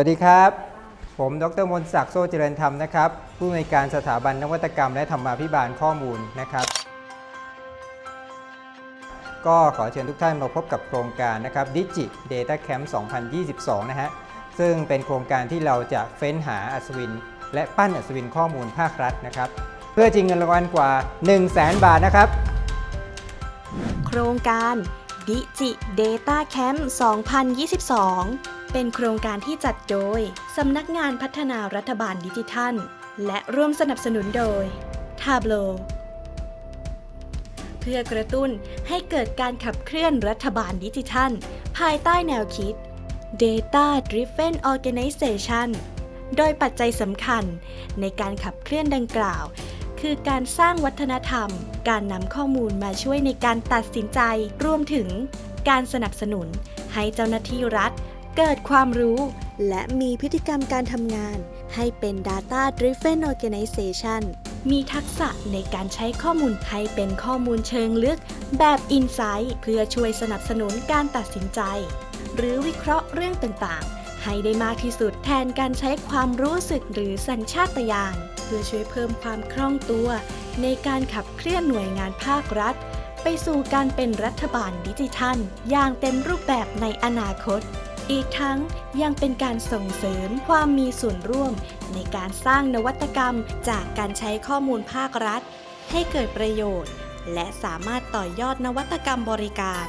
สวัสดีครับ ผม ดรมนศักดิ์โซเจริญธรรมนะครับ ผู้อำนวยการสถาบันนวัตกรรม และธรรมาภิบาลข้อมูลนะครับ ก็ขอเชิญทุกท่านมาพบกับโครงการนะครับ Digi Data Camp 2022 นะฮะ ซึ่งเป็นโครงการที่เราจะเฟ้นหาอัศวิน และปั้นอัศวินข้อมูลภาครัฐนะครับ เพื่อจริงเงินรางวัลกว่า 1 0 0 0 0แบาทนะครับ โครงการดิจิ Data Camp 2022 เป็นโครงการที่จัดโดย สำนักงานพัฒนารัฐบาลดิจิทัล และร่วมสนับสนุนโดย Tableau เพื่อกระตุ้นให้เกิดการขับเคลื่อนรัฐบาลดิจิทัล ภายใต้แนวคิด Data Driven Organization โดยปัจจัยสำคัญในการขับเคลื่อนดังกล่าว คือการสร้างวัฒนธรรม การนำข้อมูลมาช่วยในการตัดสินใจ รวมถึงการสนับสนุนให้เจ้าหน้าที่รัฐ เกิดความรู้ และมีพฤติกรรมการทำงาน ให้เป็น Data Driven Organization มีทักษะในการใช้ข้อมูลให้เป็นข้อมูลเชิงลึก แบบ Insight เพื่อช่วยสนับสนุนการตัดสินใจ หรือวิเคราะห์เรื่องต่างๆ ให้ได้มากที่สุดแทนการใช้ความรู้สึกหรือสัญชาตญาณเพื่อช่วยเพิ่มความคล่องตัว ในการขับเคลื่อนหน่วยงานภาครัฐ ไปสู่การเป็นรัฐบาลดิจิทัล อย่างเต็มรูปแบบในอนาคต อีกทั้งยังเป็นการส่งเสริมความมีส่วนร่วม ในการสร้างนวัตกรรมจากการใช้ข้อมูลภาครัฐ ให้เกิดประโยชน์ และสามารถต่อยอดนวัตกรรมบริการ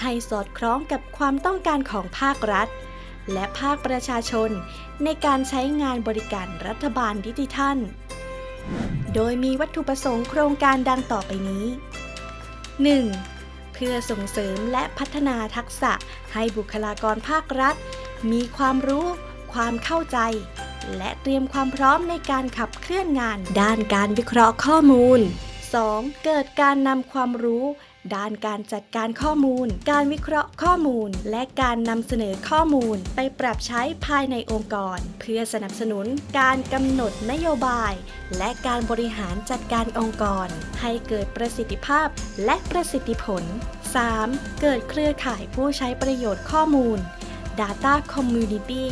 ให้สอดคล้องกับความต้องการของภาครัฐ และภาคประชาชน ในการใช้งานบริการรัฐบาลดิจิทัล โดยมีวัตถุประสงค์โครงการดังต่อไปนี้ 1. เพื่อส่งเสริมและพัฒนาทักษะให้บุคลากรภาครัฐ มีความรู้ ความเข้าใจ และเตรียมความพร้อมในการขับเคลื่อนงาน ด้านการวิเคราะห์ข้อมูล 2. เกิดการนำความรู้ ด้านการจัดการข้อมูล การวิเคราะห์ข้อมูล และการนำเสนอข้อมูล ไปปรับใช้ภายในองค์กร เพื่อสนับสนุนการกำหนดนโยบาย และการบริหารจัดการองค์กร ให้เกิดประสิทธิภาพและประสิทธิผล 3. เกิดเครือข่ายผู้ใช้ประโยชน์ข้อมูล Data Community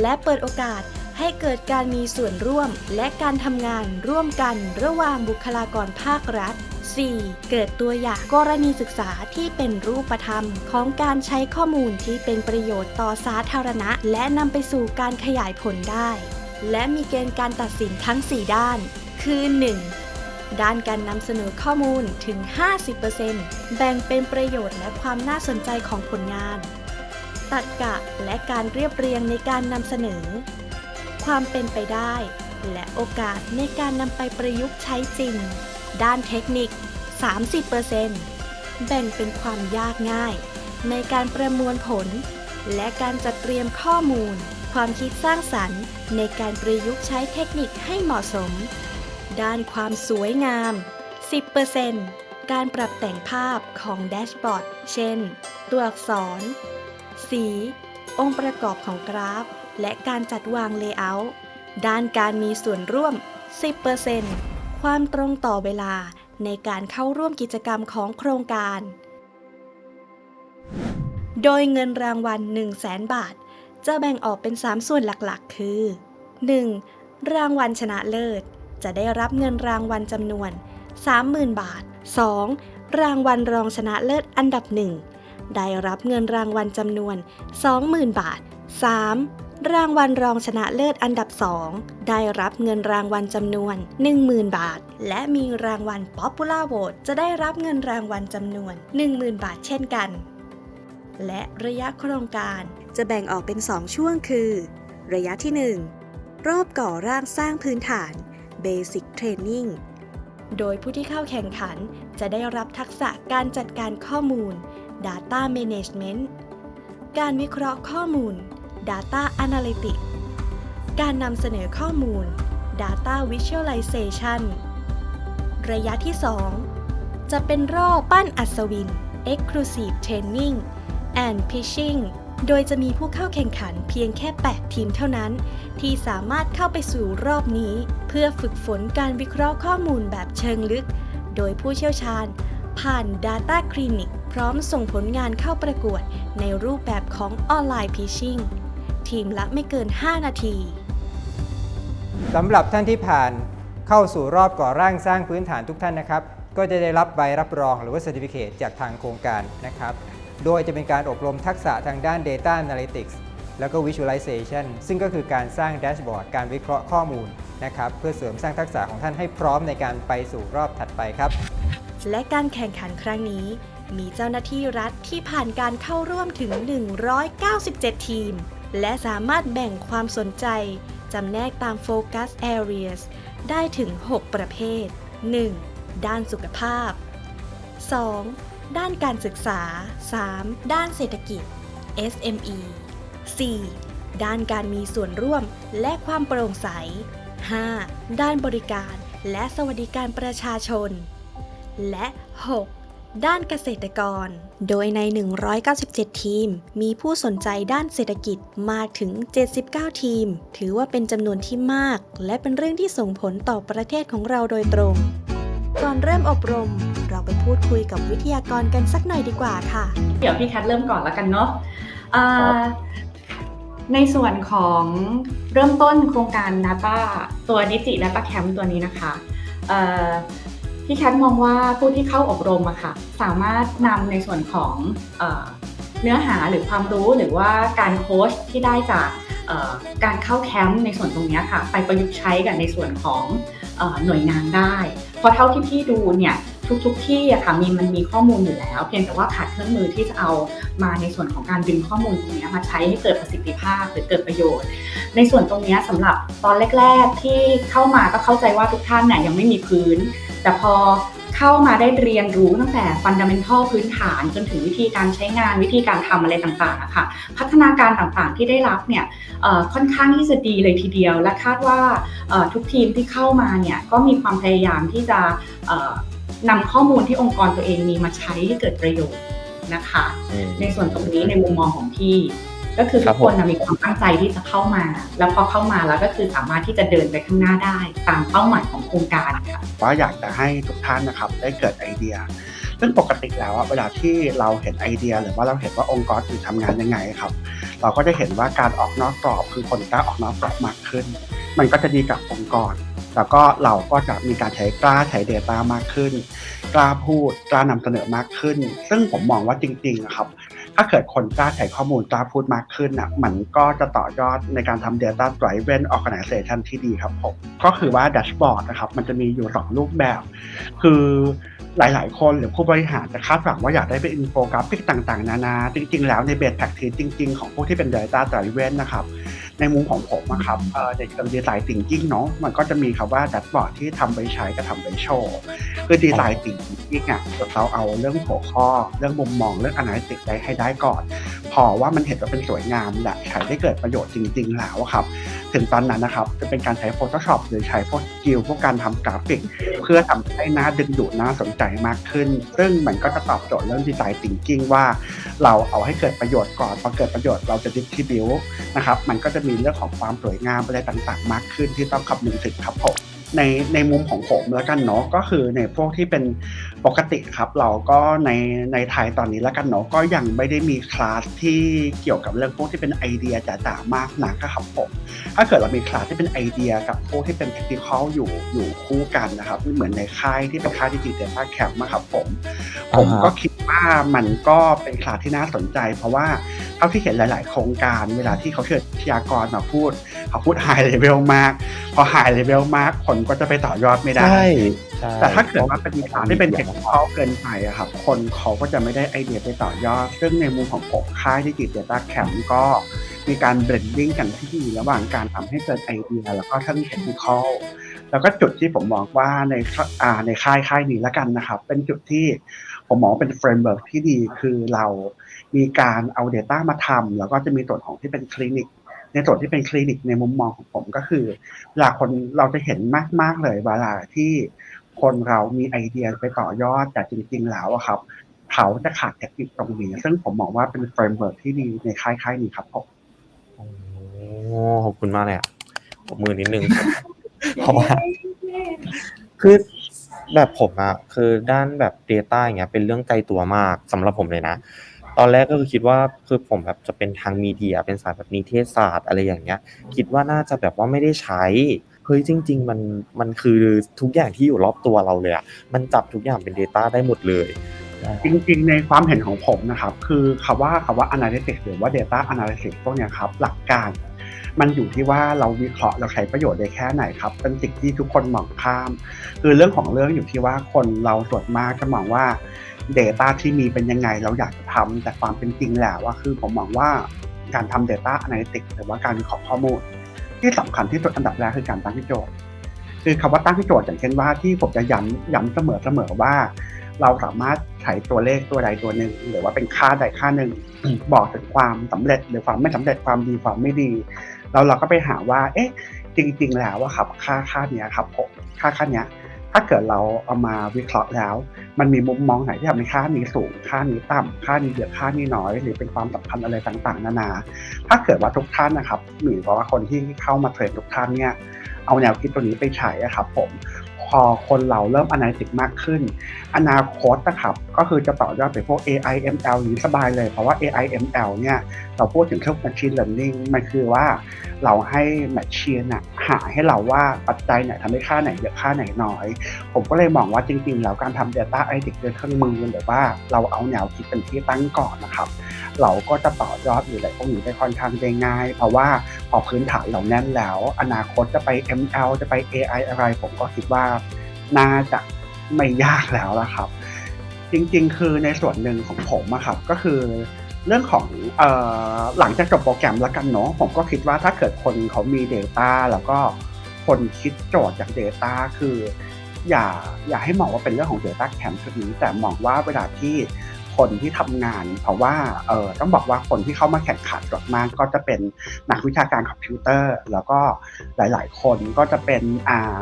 และเปิดโอกาส ให้เกิดการมีส่วนร่วม และการทำงานร่วมกันระหว่างบุคลากรภาครัฐ 4. เกิดตัวอย่างกรณีศึกษาที่เป็นรูปธรรม ของการใช้ข้อมูลที่เป็นประโยชน์ต่อสาธารณะ และนำไปสู่การขยายผลได้ และมีเกณฑ์การตัดสินทั้ง 4 ด้าน คือ 1. ด้านการนำเสนอข้อมูลถึง 50%แบ่งเป็นประโยชน์และความน่าสนใจของผลงาน ตัดกะและการเรียบเรียงในการนำเสนอ ความเป็นไปได้ และโอกาสในการนำไปประยุกต์ใช้จริง ด้านเทคนิค 30%แบ่งเป็นความยากง่าย ในการประมวลผล และการจัดเตรียมข้อมูล ความคิดสร้างสรรค์ ในการประยุกต์ใช้เทคนิคให้เหมาะสม ด้านความสวยงาม 10%การปรับแต่งภาพของแดชบอร์ด เช่น ตัวอักษร สี องค์ประกอบของกราฟ และการจัดวางเลเยอร์ด้านการมีส่วนร่วม 10%ความตรงต่อเวลาในการเข้าร่วมกิจกรรมของโครงการ โดยเงินรางวัล 1 0 0 0 0แบาท จะแบ่งออกเป็น 3 ส่วนหลักๆ คือ 1. รางวัลชนะเลิศ จะได้รับเงินรางวัลจำนวน 30,000 บาท 2. รางวัลรองชนะเลิศอันดับหนึ่งได้รับเงินรางวัลจำนวน 20,000 บาท 3. รางวัลรองชนะเลิศอันดับ 2 ได้รับเงินรางวัลจำนวน 10,000 บาท และมีรางวัล Popular Vote จะได้รับเงินรางวัลจำนวน 10,000 บาทเช่นกัน และระยะโครงการจะแบ่งออกเป็น 2 ช่วงคือ ระยะที่ 1 รอบก่อร่างสร้างพื้นฐาน Basic Training โดยผู้ที่เข้าแข่งขันจะได้รับทักษะการจัดการข้อมูล Data Management การวิเคราะห์ข้อมูล Data Analytics การนำเสนอข้อมูล Data Visualization ระยะที่ 2 จะเป็นรอบปั้นอัศวิน Exclusive Training and Pitching โดยจะมีผู้เข้าแข่งขันเพียงแค่ 8 ทีมเท่านั้น ที่สามารถเข้าไปสู่รอบนี้ เพื่อฝึกฝนการวิเคราะห์ข้อมูลแบบเชิงลึก โดยผู้เชี่ยวชาญ ผ่าน Data Clinic พร้อมส่งผลงานเข้าประกวดในรูปแบบของออนไลน์ Pitching ทีมละไม่เกิน 5 นาทีสำหรับท่านที่ผ่านเข้าสู่รอบก่อร่างสร้างพื้นฐานทุกท่านนะครับ ก็จะได้รับใบรับรองหรือว่า Certificate จากทางโครงการนะครับ โดยจะเป็นการอบรมทักษะทางด้าน Data Analytics แล้วก็ Visualization ซึ่งก็คือการสร้างแดชบอร์ดการวิเคราะห์ข้อมูลนะครับเพื่อเสริมสร้างทักษะของท่านให้พร้อมในการไปสู่รอบถัดไปครับ และการแข่งขันครั้งนี้ มีเจ้าหน้าที่รัฐที่ผ่านการเข้าร่วมถึง 197 ทีม และสามารถแบ่งความสนใจ จำแนกตามโฟกัส areas ได้ถึง 6 ประเภท 1. ด้านสุขภาพ 2. ด้านการศึกษา 3. ด้านเศรษฐกิจ SME 4. ด้านการมีส่วนร่วมและความโปร่งใส 5. ด้านบริการและสวัสดิการประชาชน และ 6. ด้านเกษตรกร โดยใน 197 ทีม มีผู้สนใจด้านเศรษฐกิจมากถึง 79 ทีม ถือว่าเป็นจำนวนที่มาก และเป็นเรื่องที่ส่งผลต่อประเทศของเราโดยตรง ก่อนเริ่มอบรม เราไปพูดคุยกับวิทยากรกันสักหน่อยดีกว่าค่ะ เดี๋ยวพี่แคทเริ่มก่อนแล้วกันเนาะอ่าในส่วนของเริ่มต้นโครงการ Data ตัวดิจิ Data Camp ตัวนี้นะคะเอ่อ พี่แคทมองว่าผู้ที่เข้าอบรมอะค่ะสามารถนำในส่วนของเอเนื้อหาหรือความรู้หรือว่าการโค้ชที่ได้จากการเข้าแคมป์ในส่วนตรงนี้ค่ะ ไปประยุกต์ใช้กับในส่วนของอหน่วยงานได้ เพราะเท่าที่พี่ดูเนี่ย ทุกๆที่อะค่ะมีมันมีข้อมูลอยู่แล้ว เพียงแต่ว่าขาดเครื่องมือที่จะเอามาในส่วนของการดึงข้อมูลตรงนี้มาใช้ให้เกิดประสิทธิภาพหรือเกิดประโยชน์ ในส่วนตรงนี้ยสำหรับตอนแรก ๆ ที่เข้ามาก็เข้าใจว่าทุกท่านเนี่ยยังไม่มีพื้น แต่พอเข้ามาได้เรียนรู้ตั้งแต่ฟันดัมเ n นทัลพื้นฐานจนถึงวิธีการใช้งานวิธีการทำอะไรต่างๆอะค่ะพัฒนาการต่างๆที่ได้รับเนี่ยค่อนข้างที่จะดีเลยทีเดียว และคาดว่าทุกทีมที่เข้ามาเนี่ยก็มีความพยายามที่จะ นำข้อมูลที่องค์กรตัวเองมีมาใช้ให้เกิดประโยชน์นะคะ ในส่วนตรงนี้ในมุมมองของพี่ ก็คือคทุรักบคผมนน่ะมีความตั้งใจที่จะเข้ามา แล้วพอเข้ามาแล้วก็คือสามารถที่จะเดินไปข้างหน้าได้ ตามเป้าหมายของโครงการค่ะว่าอยากจะให้ทุกท่านนะครับ ได้เกิดไอเดียซึ่งปกติแล้วอะเวลาที่เราเห็นไอเดีย หรือว่าเราเห็นว่าองค์กรอื่นทำงานยังไงครับ เราก็จะเห็นว่าการออกนอกกรอบคือคนกล้าออกนอกกรอบมากขึ้น มันก็จะดีกับองค์กร แล้วก็เราก็จะมีการใช้กล้าใช้ Data มากขึ้น กล้าพูดกล้านำเสนอมากขึ้น ซึ่งผมมองว่าจริงๆอะครับ ถ้าเกิดคนกล้าใช้ข้อมูลกล้าพูดมากขึ้นอะมันก็จะต่อยอดในการทำ Data Driven Organization ที่ดีครับผมก็คือว่า Dashboard นะครับมันจะมีอยู่ 2 รูปแบบ คือหลาย ๆ คนหรือผู้บริหารจะคาดหวังว่าอยากได้เป็นอินโฟกราฟิกต่าง ๆ นานา จริง ๆ แล้วในเบสแ a คทีจริง ๆ ของพวกที่เป็น Data Driven นะครับ ในมุมของผมนะครับเอ่อในเชิงดีไซน์ติงกิ้งเนาะมันก็จะมีคำว่าดัดบอร์ดที่ทำไปใช้กับทำไปโชว์คือดีไซน์ติงกิ้งอะเราเอาเรื่องหัวข้อ เรื่องมุมมองเรื่องอนาลิติกได้ให้ได้ก่อน พอว่ามันเห็นว่าเป็นสวยงามและใช้ได้เกิดประโยชน์จริง ๆ แล้วครับ ถึงตอนนั้นนะครับ จะเป็นการใช้ Photoshop หรือใช้พวกสกิลพวกการทำกราฟิก เพื่อทำให้หน้าดึงดูดน่าสนใจมากขึ้น ซึ่งมันก็จะตอบโจทย์เรื่องดีไซน์ติงกิ้งว่า เราเอาให้เกิดประโยชน์ก่อนพอเกิดประโยชน์เราจะดิสทิบิวนะครับมันก็จะมีเรื่องของความสวยงามอะไรต่างๆ มากขึ้นที่ต้องคำนึงถึงครับผม ในในมุมของผมแล้วกันเนาะก็คือในพวกที่เป็นปกติครับ เราก็ในในไทยตอนนี้แล้วกันเนาะก็ยังไม่ได้มีคลาสที่เกี่ยวกับเรื่องพวกที่เป็นไอเดียจ๋าๆมากนักอะครับผมถ้าเกิดเรามีคลาสที่เป็นไอเดียกับพวกที่เป็นเทคนิคอลอยู่อยู่คู่กันนะครับเหมือนในค่ายที่เป็นค่ายดิจิทัลแคมป์ครับผมผมอ่าฮะก็คิดว่ามันก็เป็นคลาสที่น่าสนใจ เพราะว่า เท่าที่เห็นหลาย ๆ โครงการเวลาที่เขาเชิญวิทยากรมาพูด เขาพูดไฮเลเวลมาก พอไฮเลเวลมากคนก็จะไปต่อยอดไม่ได้ใช่ใช่แต่ถ้าเกิดว่าเป็นคลาสที่เป็นเทคนิคอลเกินไปอะครับคนเขาก็จะไม่ได้ไอเดียไปต่อยอด ซึ่งในมุมของผมค่ายดิจิทัลแคมป์ก็มีการเบรนดิ้งกันที่ดีระหว่างการทำให้เกิดไอเดีย แล้วก็ทั้งเทคนิคอลแล้วก็จุดที่ผมมองว่าในค่าอ่าในค่ายค่ายนี้แล้วกันนะครับ เป็นจุดที่ผมมองเป็นเฟรมเวิร์กที่ดีคือเรา มีการเอา Data มาทำแล้วก็จะมีส่วนของที่เป็นคลินิก ในส่วนที่เป็นคลินิกในมุมมองของผมก็คือเวลาคนเราจะเห็นมาก ๆ เลยเวลาที่คนเรามีไอเดียไปต่อยอดแต่จริง ๆ แล้วอะครับ เขาจะขาดเทคนิคตรงนี้ ซึ่งผมมองว่าเป็นเฟรมเวิร์กที่ดีในค่ายค่ายนี้ครับผมโอ้ขอบคุณมากเลยอะปรบมือนิดนึงเพราะว่าคือแบบผมอะคือด้านแบบ Data อย่างเงี้ยเป็นเรื่องไกลตัวมากสำหรับผมเลยนะ ตอนแรกก็คือคิดว่าคือผมแบบจะเป็นทางมีเดีย เป็นสายแบบนิเทศศาสตร์อะไรอย่างเงี้ย คิดว่าน่าจะแบบว่าไม่ได้ใช้เฮ้ยจริง ๆ มันมันคือทุกอย่างที่อยู่รอบตัวเราเลยอะมันจับทุกอย่างเป็น Data ได้หมดเลยจริงๆ ในความเห็นของผมนะครับ คือคำว่าคำว่า analytics หรือว่า data analysis พวกเนี้ยครับหลักการ มันอยู่ที่ว่าเราวิเคราะห์เราใช้ประโยชน์ได้แค่ไหนครับ เป็นสิ่งที่ทุกคนมองข้าม คือเรื่องของเรื่องอยู่ที่ว่าคนเราส่วนมากจะมองว่า Data ที่มีเป็นยังไงเราอยากจะทำแต่ความเป็นจริงแล้วว่าคือผมมองว่าการทำ Data Analytics หรือว่าการวิเคราะห์ข้อมูล ที่สำคัญที่สุดอันดับแรกคือการตั้งโจทย์ คือคำว่าตั้งโจทย์อย่างเช่นว่าที่ผมจะย้ำย้ำเสมอเสมอว่า เราสามารถใช้ตัวเลขตัวใดตัวหนึ่ง หรือว่าเป็นค่าใดค่าหนึ่ง บอกถึงความสำเร็จ หรือความไม่สำเร็จความดีความไม่ดีแล้วเราก็ไปหาว่า เอ๊ะจริง ๆ แล้วอะครับค่าค่าเนี้ยครับผมค่าค่าเนี้ย ถ้าเกิดเราเอามาวิเคราะห์แล้ว มันมีมุมมองไหนที่ทำให้ค่านี้สูง ค่านี้ต่ำค่านี้เยอะค่านี้น้อย หรือเป็นความสัมพันธ์อะไรต่างๆ นานา ถ้าเกิดว่าทุกท่านนะครับหมายความว่าคนที่เข้ามาเทรนทุกท่านเนี่ยเอาแนวคิดตัวนี้ไปใช้อะครับผม พอคนเราเริ่ม analytic มากขึ้น อนาคตนะครับก็คือจะต่อยอดไปพวก AI ML นี้สบายเลย เพราะว่า AI ML เนี่ยเราพูดถึงเครื่อง machine learning มันคือว่าเราให้ machine น่ะหาให้เราว่าปัจจัยไหนทำให้ค่าไหนเยอะค่าไหนน้อย ผมก็เลยมองว่าจริงๆ แล้วการทำ data analytics ด้วยเครื่องมือหรือว่าเราเอาแนวคิดเป็นที่ตั้งก่อนนะครับ เราก็จะต่อยอดหรืออะไรพวกนี้ได้ค่อนข้างได้ง่าย เพราะว่าพอพื้นฐานเราแน่นแล้ว อนาคตจะไป ML จะไป AI อะไร ผมก็คิดว่าน่าจะไม่ยากแล้วละครับ จริงๆ คือในส่วนหนึ่งของผมอะครับก็คือเรื่องของออหลังจากจบโปรแกรมแล้วกันเนาะผมก็คิดว่าถ้าเกิดคนเขามี Data แล้วก็คนคิดโจทย์จาก Data คืออย่าอย่าให้มองว่าเป็นเรื่องของ Data Camp ชุดนี้แต่มองว่าเวลาที่ คนที่ทำงาน เพราะว่าเออต้องบอกว่าคนที่เข้ามาแข่งขันมากก็จะเป็นนักวิชาการคอมพิวเตอร์ แล้วก็หลาย ๆ คนก็จะเป็นอ่า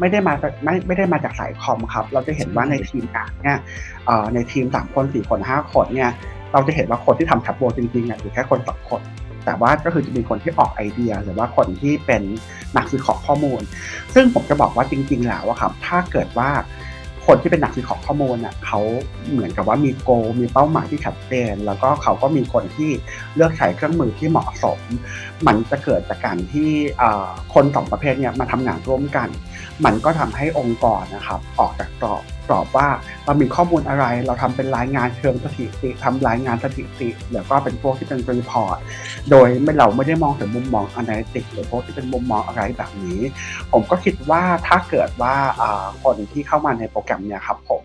ไม่ได้มาไม่ไม่ได้มาจากสายคอมครับ เราจะเห็นว่าในทีมงานเนี่ยเอ่อในทีมสามคนสี่คนห้าคนเนี่ยเราจะเห็นว่าคนที่ทำแท็บโบจริงๆอะอยู่แค่คนสองคน แต่ว่าก็คือจะมีคนที่ออกไอเดีย หรือว่าคนที่เป็นนักวิเคราะห์ข้อมูล ซึ่งผมจะบอกว่าจริง ๆ แล้วอะครับ ถ้าเกิดว่า คนที่เป็นนักวิเคราะห์ข้อมูลอะเขาเหมือนกับว่ามีโก มีเป้าหมายที่ชัดเจน แล้วก็เขาก็มีคนที่เลือกใช้เครื่องมือที่เหมาะสม มันจะเกิดจากการที่คนสองประเภทเนี่ยมาทำงานร่วมกัน มันก็ทำให้องค์กรนะครับออกจากกรอบ กรอบว่าเรามีข้อมูลอะไร เราทำเป็นรายงานเชิงสถิติทำรายงานสถิติ แล้วก็เป็นพวกที่เป็นรีพอร์ต โดยไม่เราไม่ได้มองถึงมุมมอง analytic หรือพวกที่เป็นมุมมองอะไรแบบนี้ ผมก็คิดว่าถ้าเกิดว่าคนที่เข้ามาในโปรแกรมเนี่ยครับผม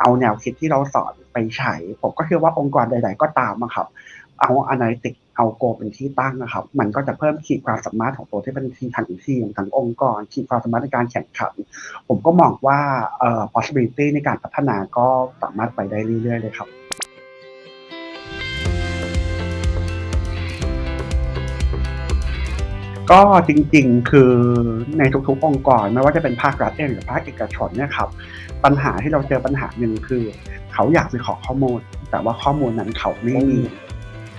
เอาแนวคิดที่เราสอนไปใช้ ผมก็เชื่อว่าองค์กรใด ๆ ก็ตามอะครับ เอา analytic เอาโกเป็นที่ตั้งนะครับ มันก็จะเพิ่มขีดความสามารถของตัวที่เป็นทีมทางทีมทางองค์กรขีดความสามารถในการแข่งขัน ผมก็มองว่าเอ่อ possibility ในการพัฒนาก็สามารถไปได้เรื่อยๆเลยครับก็จริงๆ คือในทุกๆ องค์กรไม่ว่าจะเป็นภาครัฐเองหรือภาคเอกชนเนี่ยครับปัญหาที่เราเจอปัญหาหนึ่งคือ เขาอยากไปขอข้อมูล แต่ว่าข้อมูลนั้นเขาไม่มี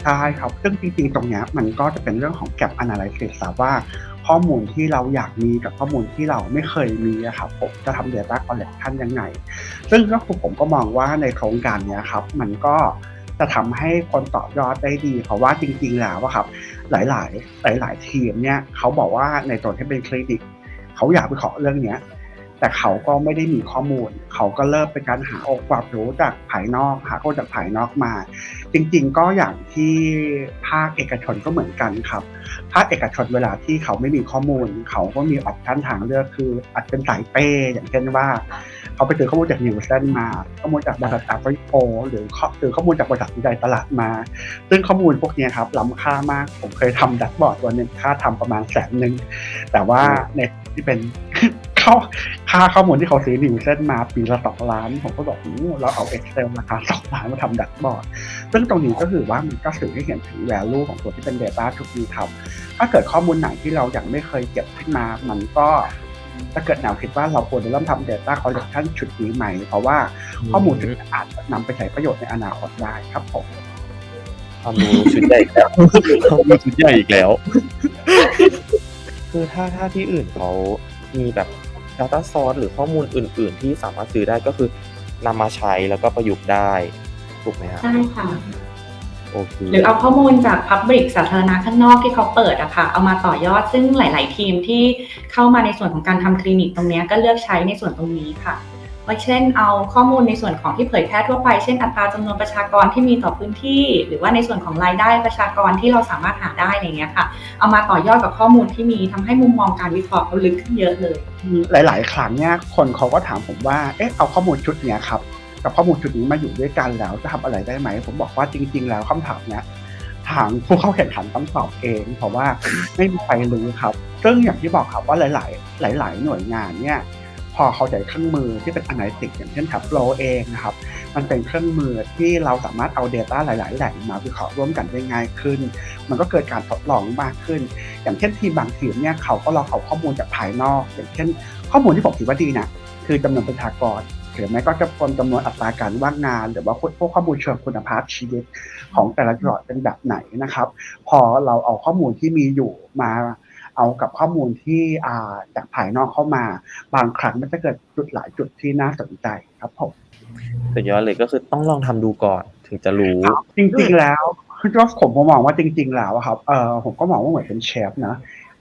ใช่ครับ ซึ่งจริงๆ ตรงเนี้ยมันก็จะเป็นเรื่องของ gap analysis ครับว่าข้อมูลที่เราอยากมีกับข้อมูลที่เราไม่เคยมีอะครับผมจะทำ data collection ยังไง ซึ่งก็คือผมก็มองว่าในโครงการเนี้ยครับ มันก็จะทำให้คนต่อยอดได้ดี เพราะว่าจริงๆ แล้วครับ หลายๆ หลาย ๆ ทีมเนี่ยเขาบอกว่าในตัวที่เป็นคลินิกเขาอยากไปขอเรื่องเนี้ย แต่เขาก็ไม่ได้มีข้อมูล เขาก็เริ่มเป็นการหาองค์ความรู้จากภายนอกหาข้อมูลจากภายนอกมา จริงๆ ก็อย่างที่ภาคเอกชนก็เหมือนกันครับ ภาคเอกชนเวลาที่เขาไม่มีข้อมูล เขาก็มีออปชั่นทางเลือกคืออาจเป็นสายเปย์อย่างเช่นว่า เขาไปซื้อข้อมูลจากนิวเซนมา ข้อมูลจากบริษัทแอปเปิลโหรือข้อซื้อข้อมูลจากบริษัทวิจัยตลาดมา ซึ่งข้อมูลพวกเนี้ยครับล้ำค่ามาก ผมเคยทำดัชบอร์ดตัวหนึ่งค่าทำประมาณแสนหนึ่งแต่ว่าในที่เป็นเข้าค่าข้อมูลที่เขาซื้อนิวเซนมาปีละสองล้าน ผมก็บอกอู้เราเอา Excel ราคาสองล้านมาทำดัชบอร์ด ซึ่งตรงนี้ก็คือว่ามันก็สื่อให้เห็นถึง value ของตัวที่เป็น Data ทุกนี้ครับถ้าเกิดข้อมูลไหนที่เรายังไม่เคยเก็บขึ้นมา มันก็ถ้าเกิดแนวคิดว่าเราควรจะเริ่มทำ Data Collection ชุดนี้ใหม่ เพราะว่าข้อมูลชุดนี้อาจจะนำไปใช้ประโยชน์ในอนาคตได้ครับผมความรู้ชุดใหญ่อีกแล้วความรู้ชุดใหญ่อีกแล้ว คือถ้าถ้าที่อื่นเขามีแบบ Data Source หรือข้อมูลอื่น ๆ ที่สามารถซื้อได้ก็คือนำมาใช้แล้วก็ประยุกต์ได้ถูกไหมฮะใช่ค่ะ โอเคหรือเอาข้อมูลจาก Public สาธารณะข้างนอกที่เขาเปิดอะค่ะ เอามาต่อยอดซึ่งหลาย ๆ ทีมที่เข้ามาในส่วนของการทำคลินิกตรงเนี้ยก็เลือกใช้ในส่วนตรงนี้ค่ะ ว่าเช่นเอาข้อมูลในส่วนของที่เผยแพร่ทั่วไป เช่นอัตราจำนวนประชากรที่มีต่อพื้นที่ หรือว่าในส่วนของรายได้ประชากรที่เราสามารถหาได้อะไรเงี้ยค่ะ เอามาต่อยอดกับข้อมูลที่มีทำให้มุมมองการวิเคราะห์เขาลึกขึ้นเยอะเลย หลาย ๆ ครั้งเนี่ยคนเขาก็ถามผมว่าเอ๊ะเอาข้อมูลชุดเนี้ยครับกับข้อมูลชุดนี้มาอยู่ด้วยกันแล้วจะทำอะไรได้ไหม ผมบอกว่าจริง ๆ แล้วคำถามเนี้ยทางผู้เข้าแข่งขันต้องตอบเอง เพราะว่าไม่มีใครรู้ครับซึ่งอย่างที่บอกครับว่าหลาย ๆ หลาย ๆ หน่วยงานเนี่ย พอเขาใช้เครื่องมือที่เป็น analytics อย่างเช่น Tableau เองนะครับ มันเป็นเครื่องมือที่เราสามารถเอา Data หลาย ๆ แหล่งมาวิเคราะห์ร่วมกันได้ง่ายขึ้น มันก็เกิดการทดลองมากขึ้น อย่างเช่นทีมบางทีมเนี่ยเขาก็ลองเอาข้อมูลจากภายนอก อย่างเช่น ข้อมูลที่ผมคิดว่าดีนะคือจำนวนประชากรหรือไม่ก็จะเป็นจำนวนอัตราการว่างงาน หรือว่าพวกข้อมูลเชิงคุณภาพชีวิตของแต่ละจังหวัดเป็นแบบไหนนะครับ พอเราเอาข้อมูลที่มีอยู่มา เอากับข้อมูลที่อ่าจากภายนอกเข้ามา บางครั้งมันจะเกิดจุดหลายจุดที่น่าสนใจครับผมสุดยอดเลยก็คือต้องลองทำดูก่อนถึงจะรู้ จริง ๆ แล้วก็ผมมองว่าจริง ๆ แล้วอะครับเออผมก็มองว่าเหมือนเป็นเชฟนะ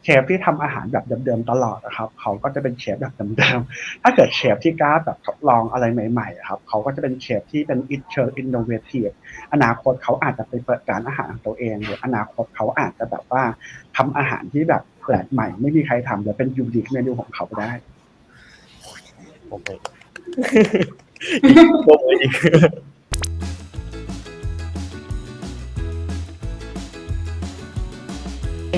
เชฟที่ทำอาหารแบบเดิมๆตลอดนะครับ เขาก็จะเป็นเชฟแบบเดิมๆถ้าเกิดเชฟที่กล้าแบบทดลองอะไรใหม่ๆอะครับ เขาก็จะเป็นเชฟที่เป็นอินเชอร์อินโนเวทีฟอนาคตเขาอาจจะไปเปิดร้านอาหารของตัวเอง หรืออนาคตเขาอาจจะแบบว่าทำอาหารที่แบบ แปลกใหม่ไม่มีใครทำและเป็นยูนิคเมนูของเขาได้โอเคโอ้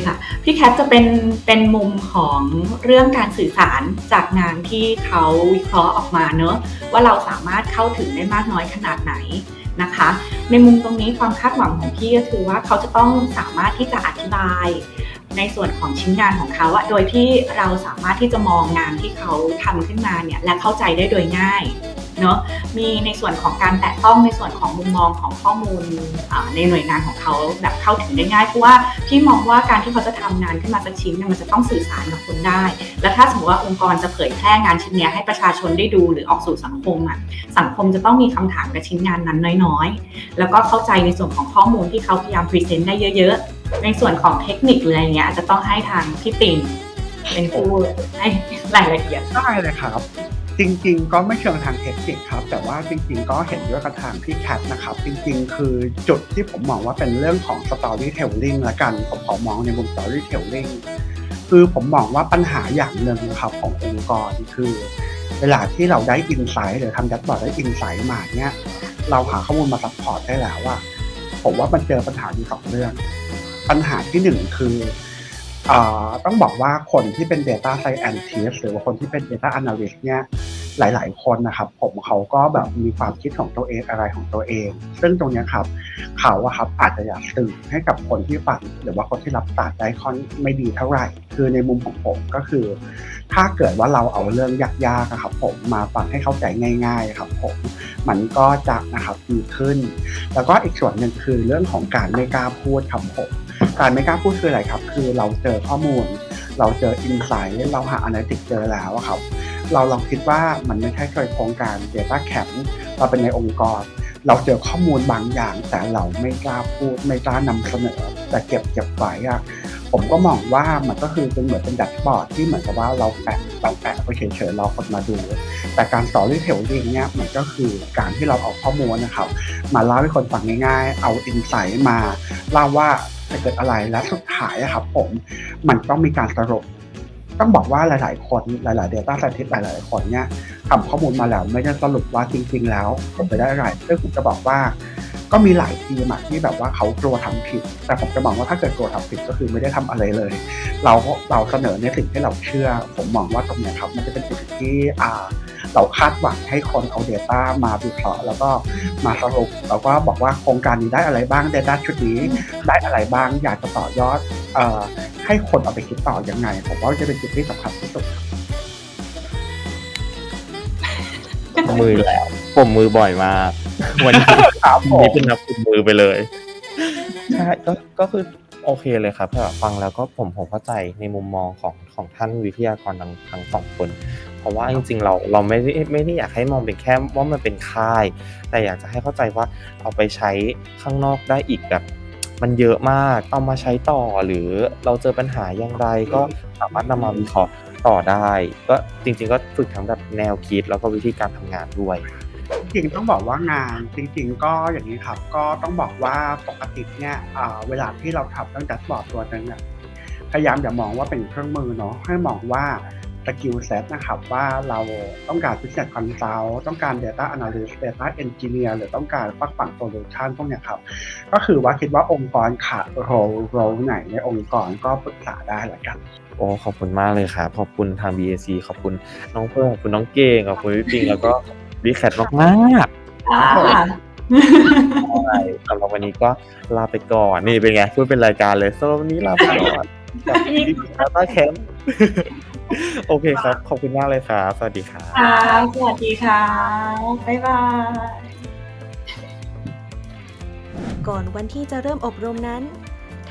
ยค่ะพี่แคทจะเป็นเป็นมุมของเรื่องการสื่อสารจากงานที่เขาวิเคราะห์ออกมาเนอะว่าเราสามารถเข้าถึงได้มากน้อยขนาดไหนนะคะ ในมุมตรงนี้ความคาดหวังของพี่ก็คือว่าเขาจะต้องสามารถที่จะอธิบาย ในส่วนของชิ้นงานของเขาอะโดยที่เราสามารถที่จะมองงานที่เขาทำขึ้นมาเนี่ยและเข้าใจได้โดยง่ายเนอะมีในส่วนของการแตะต้องในส่วนของมุมมองของข้อมูลในหน่วยงานของเขาแบบเข้าถึงได้ง่ายเพราะว่าพี่มองว่าการที่เขาจะทำงานขึ้นมาสักชิ้นเนี่ยมันจะต้องสื่อสารกับคนได้ และถ้าสมมติว่าองค์กรจะเผยแพร่งานชิ้นนี้ให้ประชาชนได้ดูหรือออกสู่สังคมอะสังคมจะต้องมีคำถามกับชิ้นงานนั้นน้อยๆ แล้วก็เข้าใจในส่วนของข้อมูลที่เขาพยายามพรีเซนต์ได้เยอะๆ ในส่วนของเทคนิคหรืออะไรเงี้ยอาจจะต้องให้ทางพี่ปิ่นเป็นผู้ให้รายละเอียด ได้เลยครับ จริงๆ ก็ไม่เชิงทางเทคนิคครับ แต่ว่าจริง ๆ ก็เห็นด้วยกับทางพี่แคทนะครับ จริง ๆ คือจุดที่ผมมองว่าเป็นเรื่องของ storytelling ละกัน ผมขอมองในมุม storytelling คือผมมองว่าปัญหาอย่างหนึ่งครับขององค์กรคือ เวลาที่เราได้อินไซต์หรือทำแดชบอร์ดได้อินไซต์มาเนี่ยเราหาข้อมูลมาซัพพอร์ตได้แล้วว่าผมว่ามันเจอปัญหาอยู่สองเรื่อง ปัญหาที่หนึ่งคืออต้องบอกว่าคนที่เป็น Data Scientist หรือว่าคนที่เป็น Data Analyst เนี่ยหลาย ๆ คนนะครับผมเขาก็แบบมีความคิดของตัวเองอะไรของตัวเอง ซึ่งตรงนี้ครับเขาอะครับอาจจะอยากสื่อให้กับคนที่ฟังหรือว่าคนที่รับสารได้ค่อนไม่ดีเท่าไหร่ คือในมุมของผมก็คือ ถ้าเกิดว่าเราเอาเรื่องยากๆอะครับผมมาฟังให้เข้าใจง่าย ๆ ครับผมมันก็จะนะครับดีขึ้น แล้วก็อีกส่วนหนึ่งคือเรื่องของการไม่กล้าพูดครับผม การไม่กล้าพูดคืออะไรครับ คือเราเจอข้อมูล เราเจออินไซต์เราหาอนาลิติกเจอแล้วครับเราลองคิดว่ามันไม่ใช่เคยโครงการ Data Camp เราเป็นในองค์กร เราเจอข้อมูลบางอย่าง แต่เราไม่กล้าพูดไม่กล้านำเสนอแต่เก็บเก็บไว้อะ ผมก็มองว่ามันก็คือเป็นเหมือนเป็นดัชบอร์ดที่เหมือนกับว่าเราแปะแปะแปะไปเฉยๆรอคนมาดู แต่การสอนรื่องเทลลิงเนี่ยมันก็คือการที่เราเอาข้อมูลนะครับ มาเล่าให้คนฟังง่ายๆ เอาอินไซต์มาเล่าว่าจะเกิดอะไรและสุดท้ายอะครับ ผมมันต้องมีการสรุปต้องบอกว่าหลาย ๆ คนหลาย ๆ Data Scientist หลาย ๆ คนเนี่ยทำข้อมูลมาแล้วไม่ได้สรุปว่าจริง ๆ แล้วผมไปได้อะไรซึ่งผมจะบอกว่า ก็มีหลายทีมอะที่แบบว่าเขากลัวทำผิด แต่ผมจะมองว่าถ้าเกิดกลัวทำผิดก็คือไม่ได้ทำอะไรเลย เราเราเสนอในสิ่งที่เราเชื่อ ผมมองว่าตรงเนี้ยครับมันจะเป็นจุดที่อ่าเราคาดหวังให้คนเอา Data มาวิเคราะห์แล้วก็มาสรุปแล้วก็บอกว่าโครงการนี้ได้อะไรบ้าง Data ชุดนี้ได้อะไรบ้าง อยากจะต่อยอดเอ่อให้คนเอาไปคิดต่อยังไง ผมว่าจะเป็นจุดที่สำคัญที่สุดมือแล้วผมมือบ่อยมาก วันนี้ครับผวันมนี้เป็นนับผมมือไปเลยใช่ก็ก็คือโอเคเลยครับแบบฟังแล้วก็ผมผมเข้าใจในมุมมองของของท่านวิทยากรทั้งทั้งสองคน เพราะว่าจริงๆเราเราไม่ได้ไม่ได้อยากให้มองเป็นแค่ว่ามันเป็นค่าย แต่อยากจะให้เข้าใจว่าเอาไปใช้ข้างนอกได้อีกแบบมันเยอะมากเอามาใช้ต่อหรือเราเจอปัญหาอย่างไรก็สามารถนำมาวิเคราะห์ต่อได้ ก็จริงๆก็ฝึกทั้งแบบแนวคิดแล้วก็วิธีการทำงานด้วย จริงๆต้องบอกว่างานจริง ๆ ก็อย่างนี้ครับ ก็ต้องบอกว่าปกติเนี่ยอ่าเวลาที่เราทำตั้งแต่บอร์ดตัวนึงเนี่ยพยายามอย่ามองว่าเป็นเครื่องมือเนาะให้มองว่าสกิลเซ็ตนะครับว่าเราต้องการ business consult ต้องการ data analyst data engineer หรือต้องการฝักฝั่ง solution พวกเนี้ยครับ ก็คือว่าคิดว่าองค์กรขาดโรโรไหนในองค์กรก็ปรึกษาได้ละกันโอ้ขอบคุณมากเลยครับขอบคุณทาง BAC ขอบคุณน้องเพิ่มขอบคุณน้องเก่งขอบคุณพี่ปิงแล้วก็ รีแคทมากมากๆค่ะใช่สำหรับวันนี้ก็ลาไปก่อน นี่เป็นไงพูดเป็นรายการเลยสำหรับวันนี้ลาไปก่อนกับดิจิทัลแคมป์โอเคครับ ขอบคุณมากเลยครับ สวัสดีครับ ค่ะสวัสดีค่ะบ๊ายบาย ก่อนวันที่จะเริ่มอบรมนั้น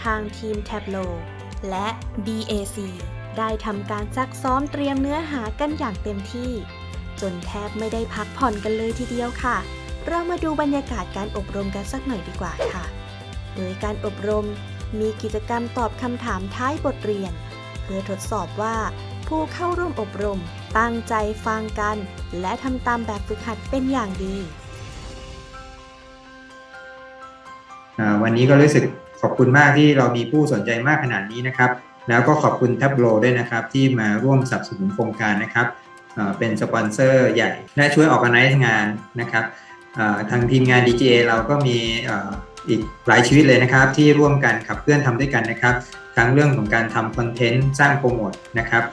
ทางทีม Tableau และ BAC ได้ทำการซักซ้อมเตรียมเนื้อหากันอย่างเต็มที่ จนแทบไม่ได้พักผ่อนกันเลยทีเดียวค่ะ เรามาดูบรรยากาศการอบรมกันสักหน่อยดีกว่าค่ะ โดยการอบรมมีกิจกรรมตอบคำถามท้ายบทเรียน เพื่อทดสอบว่า ผู้เข้าร่วมอบรม ตั้งใจฟังกัน และทำตามแบบฝึกหัดเป็นอย่างดีวันนี้ก็รู้สึกขอบคุณมากที่เรามีผู้สนใจมากขนาดนี้นะครับ แล้วก็ขอบคุณ Tableau ด้วยนะครับ ที่มาร่วมสนับสนุนโครงการนะครับ เป็นสปอนเซอร์ใหญ่และช่วยออกกันไนงานนะครับทางทีมงาน DGA เราก็มีอีกหลายชีวิตเลยนะครับ ที่ร่วมกันขับเคลื่อนทำด้วยกันนะครับทั้งเรื่องของการทำคอนเทนต์สร้างโปรโมทนะครับ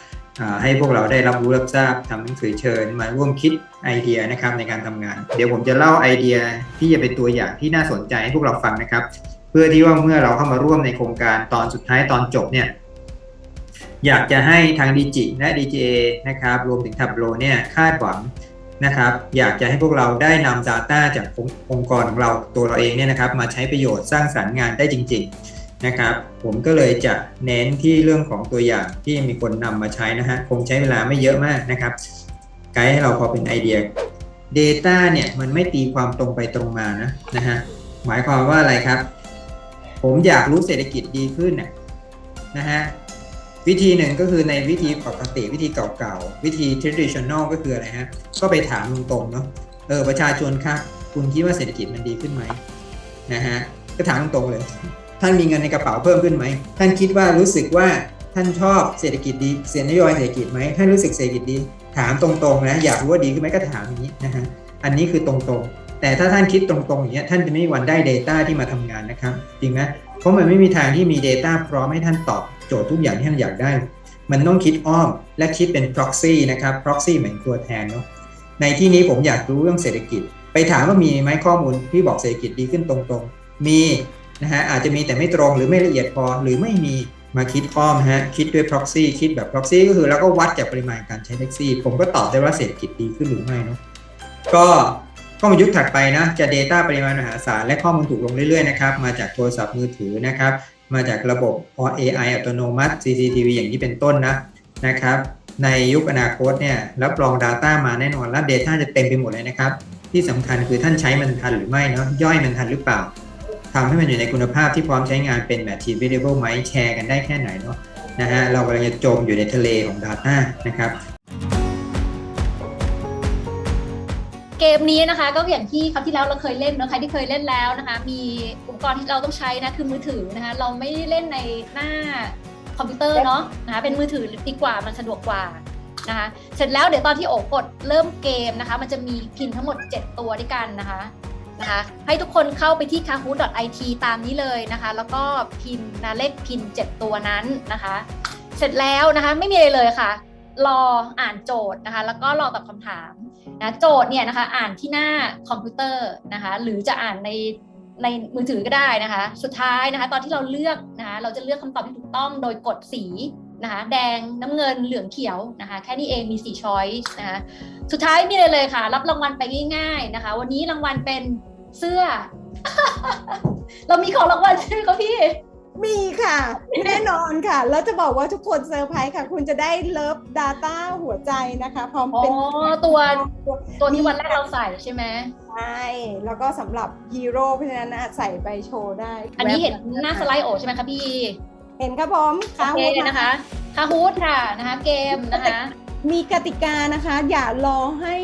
ให้พวกเราได้รับรู้รับทราบทำหนังสือเชิญมาร่วมคิดไอเดียนะครับในการทำงาน เดี๋ยวผมจะเล่าไอเดียที่จะเป็นตัวอย่างที่น่าสนใจให้พวกเราฟังนะครับ เพื่อที่ว่าเมื่อเราเข้ามาร่วมในโครงการตอนสุดท้ายตอนจบเนี่ย อยากจะให้ทางดีจิและ DGA นะครับรวมถึง Tableau เนี่ยคาดหวังนะครับ อยากจะให้พวกเราได้นำ Data จากองค์องค์กรของเราตัวเราเองเนี่ยนะครับ มาใช้ประโยชน์สร้างสรรค์งานได้จริง ๆนะครับ ผมก็เลยจะเน้นที่เรื่องของตัวอย่างที่มีคนนำมาใช้นะฮะคงใช้เวลาไม่เยอะมากนะครับ ไกด์ให้เราพอเป็นไอเดีย Data เนี่ยมันไม่ตีความตรงไปตรงมานะนะฮะหมายความว่าอะไรครับ ผมอยากรู้เศรษฐกิจดีขึ้นนะนะฮะ วิธีหนึ่งก็คือในวิธีปกติวิธีเก่าๆ วิธี traditional ก็คืออะไรฮะ ก็ไปถามตรงๆเนาะเออประชาชนครับคุณคิดว่าเศรษฐกิจมันดีขึ้นไหมนะฮะก็ถามตรงๆเลย ท่านมีเงินในกระเป๋าเพิ่มขึ้นไหม ท่านคิดว่ารู้สึกว่าท่านชอบเศรษฐกิจดีเสียนโยบายเศรษฐกิจไหมท่านรู้สึกเศรษฐกิจดี ถามตรงๆนะอยากรู้ว่าดีขึ้นไหมก็ถามอย่างนี้นะฮะอันนี้คือตรงๆ แต่ถ้าท่านคิดตรงๆอย่างเงี้ยท่านจะไม่มีวันได้ Data ที่มาทำงานนะครับจริงไหมเพราะมันไม่มีทางที่มี Data พร้อมให้ท่านตอบ โจทย์ทุกอย่างที่ท่านอยากได้ มันต้องคิดอ้อมและคิดเป็น proxy นะครับ proxy เหมือนตัวแทนเนาะในที่นี้ผมอยากรู้เรื่องเศรษฐกิจ ไปถามว่ามีไหมข้อมูลที่บอกเศรษฐกิจดีขึ้นตรงๆ มีนะฮะอาจจะมีแต่ไม่ตรงหรือไม่ละเอียดพอหรือไม่มีมาคิดอ้อมฮะคิดด้วย proxy คิดแบบ proxy ก็คือแล้วก็วัดจากปริมาณการใช้แท็กซี่ ผมก็ตอบได้ว่าเศรษฐกิจดีขึ้นหรือไม่เนาะก็ข้อมูลยุคถัดไปนะจะ Data ปริมาณมหาศาลและข้อมูลถูกลงเรื่อยๆนะครับมาจากโทรศัพท์มือถือนะครับ มาจากระบบ AI อัตโนมัติ CCTV อย่างนี้เป็นต้นนะนะครับ ในยุคอนาคตเนี่ยรับรอง Data มาแน่นอนและ Data จะเต็มไปหมดเลยนะครับ ที่สำคัญคือท่านใช้มันทันหรือไม่เนาะย่อยมันทันหรือเปล่าทำให้มันอยู่ในคุณภาพที่พร้อมใช้งานเป็นแบบ Achievable ไหมแชร์กันได้แค่ไหนเนาะนะฮะเรากำลังจะจมอยู่ในทะเลของ Data นะครับ เกมนี้นะคะก็อย่างที่คราวที่แล้วเราเคยเล่นนะใครที่เคยเล่นแล้วนะคะ มีอุปกรณ์ที่เราต้องใช้นะคือมือถือนะคะ เราไม่ได้เล่นในหน้าคอมพิวเตอร์เนาะนะคะเป็นมือถือดีกว่ามันสะดวกกว่านะคะเสร็จแล้วเดี๋ยวตอนที่โอกดเริ่มเกมนะคะ มันจะมีพินทั้งหมด 7 ตัวด้วยกันนะคะนะคะให้ทุกคนเข้าไปที่ kahoot.it ตามนี้เลยนะคะ แล้วก็พิมพ์นะเลขพิน 7 ตัวนั้นนะคะ เสร็จแล้วนะคะไม่มีอะไรเลยค่ะ รออ่านโจทย์นะคะ แล้วก็รอตอบคำถามนะโจทย์เนี่ยนะคะ อ่านที่หน้าคอมพิวเตอร์นะคะ หรือจะอ่านในในมือถือก็ได้นะคะ สุดท้ายนะคะ ตอนที่เราเลือกนะคะ เราจะเลือกคำตอบที่ถูกต้องโดยกดสีนะคะ แดงน้ำเงินเหลืองเขียวนะคะ แค่นี้เองมี4ช้อยส์นะคะ สุดท้ายมีเลยเลยค่ะ รับรางวัลไปง่าย ๆนะคะ วันนี้รางวัลเป็นเสื้อ เรามีของรางวัลใช่ไหมคะพี่ มีค่ะ แน่นอนค่ะ แล้วจะบอกว่าทุกคนเซอร์ไพรส์ค่ะ คุณจะได้เลิฟ Data หัวใจนะคะ พร้อมอ๋อเป็นตัวตัวที่วันแรกเราใส่ใช่ไหมใช่แล้วก็สำหรับฮีโร่เพราะฉะนั้นนะใส่ใบโชว์ได้ อันนี้เห็นแวบหน้าสไลด์โอใช่ไหมคะพี่ เห็นครับผมค่ะโอเคนะคะคาฮูดค่ะนะคะ เกมนะคะ มีกติกานะคะ อย่ารอให้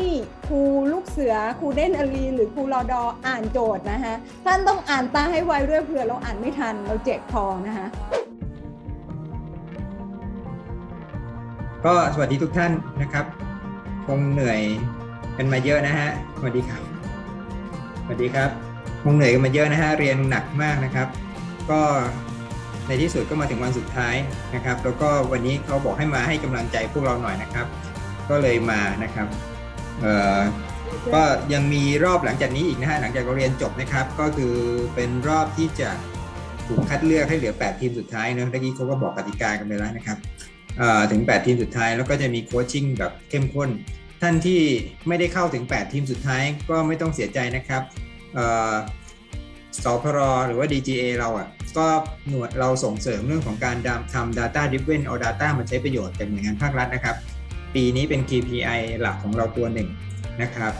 ครูลูกเสือครูเด่นอลีหรือครูรอดออ่านโจทย์นะคะท่านต้องอ่านตาให้ไวด้วยเผื่อเราอ่านไม่ทันเราเจ็บคอนะคะก็สวัสดีทุกท่านนะครับ คงเหนื่อยกันมาเยอะนะฮะสวัสดีครับสวัสดีครับคงเหนื่อยกันมาเยอะนะฮะเรียนหนักมากนะครับ ก็ ในที่สุดก็มาถึงวันสุดท้ายนะครับ แล้วก็วันนี้เขาบอกให้มาให้กำลังใจพวกเราหน่อยนะครับ ก็เลยมานะครับก็ยังมีรอบหลังจากนี้อีกนะฮะหลังจากเราเรียนจบนะครับ ก็คือเป็นรอบที่จะถูกคัดเลือกให้เหลือ 8 ทีมสุดท้ายเนอะเมื่อกี้เขาก็บอกกติกากันไปแล้วนะครับถึง 8 ทีมสุดท้ายแล้วก็จะมีโคชชิ่งแบบเข้มข้น ท่านที่ไม่ได้เข้าถึง 8 ทีมสุดท้ายก็ไม่ต้องเสียใจนะครับเอ่อสพรหรือว่า DGA เราอะ ก็หน่วยเราส่งเสริมเรื่องของการดำทำ data driven เอา data มาใช้ประโยชน์จากหน่วยงานภาครัฐนะครับ ปีนี้เป็น KPI หลักของเราตัวหนึ่งนะครับ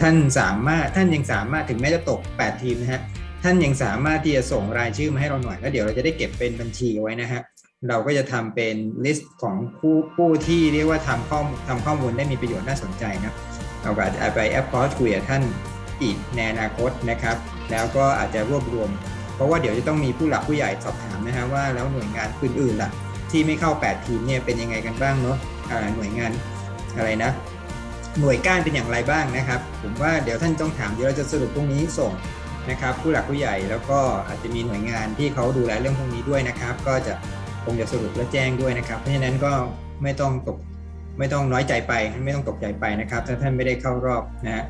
ท่านสามารถท่านยังสามารถถึงแม้จะตก 8 ทีมนะฮะท่านยังสามารถที่จะส่งรายชื่อมาให้เราหน่อยแล้วเดี๋ยวเราจะได้เก็บเป็นบัญชีไว้นะฮะเราก็จะทำเป็นลิสต์ของผู้ผู้ที่เรียกว่าทำข้อมูลทำข้อมูลได้มีประโยชน์น่าสนใจนะเราก็อาจจะไปแอปพอร์ตคุยกับท่านอีกในอนาคตนะครับ แล้วก็อาจจะรวบรวม เพราะว่าเดี๋ยวจะต้องมีผู้หลักผู้ใหญ่สอบถามนะฮะว่าแล้วหน่วยงานอื่นๆล่ะ ที่ไม่เข้า 8 ทีมเนี่ยเป็นยังไงกันบ้างเนาะหน่วยงานอะไรนะ หน่วยก้านเป็นอย่างไรบ้างนะครับ ผมว่าเดี๋ยวท่านต้องถามเดี๋ยวเราจะสรุปตรงนี้ส่งนะครับ ผู้หลักผู้ใหญ่แล้วก็อาจจะมีหน่วยงานที่เขาดูแลเรื่องพวกนี้ด้วยนะครับ ก็จะคงจะสรุปและแจ้งด้วยนะครับ เพราะฉะนั้นก็ไม่ต้องตกไม่ต้องน้อยใจไปไม่ต้องตกใจไปนะครับ ถ้าท่านไม่ได้เข้ารอบนะฮะ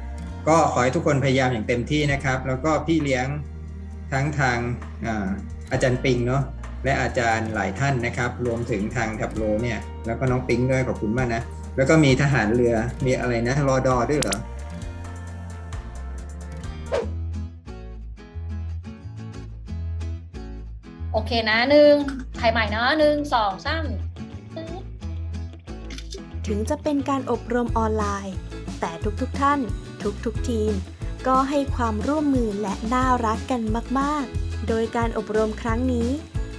ก็ขอให้ทุกคนพยายามอย่างเต็มที่นะครับ แล้วก็พี่เลี้ยง ทั้งทางอาอาจารย์ปิงเนาะและอาจารย์หลายท่านนะครับ รวมถึงทางแทับโลเนี่ยแล้วก็น้องปิงด้วยขอบคุณมากนะแล้วก็มีทหารเรือมีอะไรนะรอดอด้วยเหรอโอเคนะหนึ่งถ่ายใหม่เนาะหนึ่งสองสามถึงจะเป็นการอบรมออนไลน์ แต่ทุกๆทท่าน ทุกๆทีม ก็ให้ความร่วมมือและน่ารักกันมาก ๆ โดยการอบรมครั้งนี้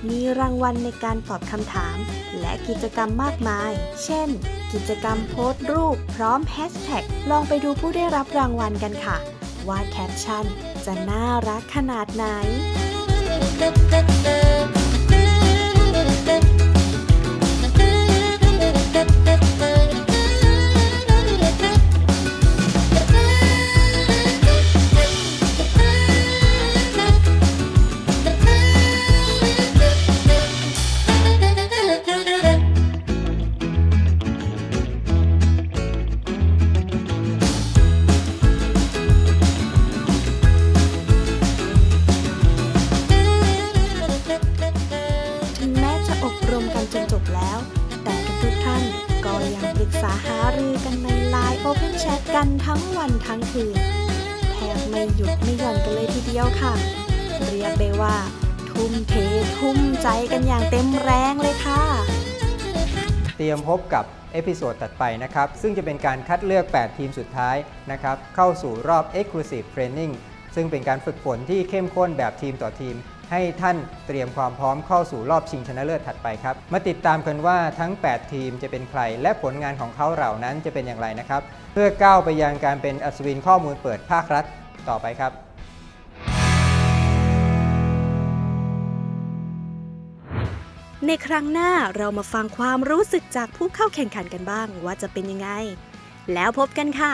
มีรางวัลในการตอบคำถาม และกิจกรรมมากมาย เช่น กิจกรรมโพสต์รูปพร้อมแฮชแท็กลองไปดูผู้ได้รับรางวัลกันค่ะ ว่าแคปชั่นจะน่ารักขนาดไหน แล้ว แต่ทุกๆท่านก็ยังปรึกษาหารือกันใน Line Open Chat กันทั้งวันทั้งคืนแทบไม่หยุดไม่หย่อนกันเลยทีเดียวค่ะ เรียกได้ว่า ทุ่มเททุ่มใจกันอย่างเต็มแรงเลยค่ะ เตรียมพบกับเอพิโซดถัดไปนะครับ ซึ่งจะเป็นการคัดเลือก 8 ทีมสุดท้ายนะครับ เข้าสู่รอบ Exclusive Training ซึ่งเป็นการฝึกฝนที่เข้มข้นแบบทีมต่อทีม ให้ท่านเตรียมความพร้อมเข้าสู่รอบชิงชนะเลิศถัดไปครับ มาติดตามกันว่าทั้ง 8 ทีมจะเป็นใคร และผลงานของเขาเหล่านั้นจะเป็นอย่างไรนะครับ เพื่อก้าวไปยังการเป็นอัศวินข้อมูลเปิดภาครัฐต่อไปครับในครั้งหน้าเรามาฟังความรู้สึกจากผู้เข้าแข่งขันกันบ้างว่าจะเป็นยังไง แล้วพบกันค่ะ